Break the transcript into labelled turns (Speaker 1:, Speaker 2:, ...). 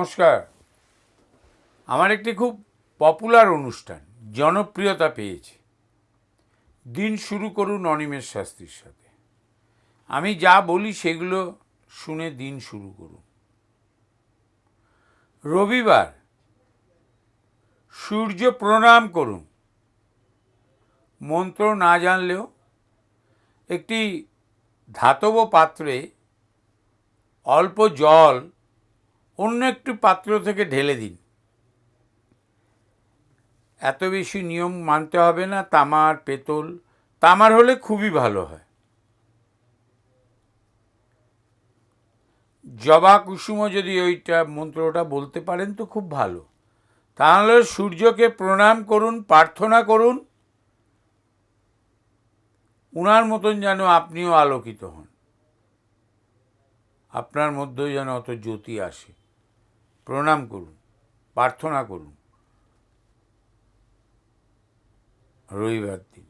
Speaker 1: নমস্কার। আমার একটি খুব পপুলার অনুষ্ঠান, জনপ্রিয়তা পেয়েছে। দিন শুরু করুন অনিমেষ শাস্ত্রীর সাথে। আমি যা বলি সেগুলো শুনে দিন শুরু করুন। রবিবার, সূর্য প্রণাম করুন। মন্ত্র না জানলেও একটি ধাতব পাত্রে অল্প জল অন্য একটু পাত্র থেকে ঢেলে দিন। এত বেশি নিয়ম মানতে হবে না, তামার, পেতল, তামার হলে খুবই ভালো হয়। জবা কুসুমও যদি ওইটা মন্ত্রটা বলতে পারেন তো খুব ভালো। তাহলে সূর্যকে প্রণাম করুন, প্রার্থনা করুন। উনার মতন যেন আপনিও আলোকিত হন। আপনার মধ্যেও যেন অত জ্যোতি আসে। প্রণাম করুন প্রার্থনা করুন। রবিবার দিন।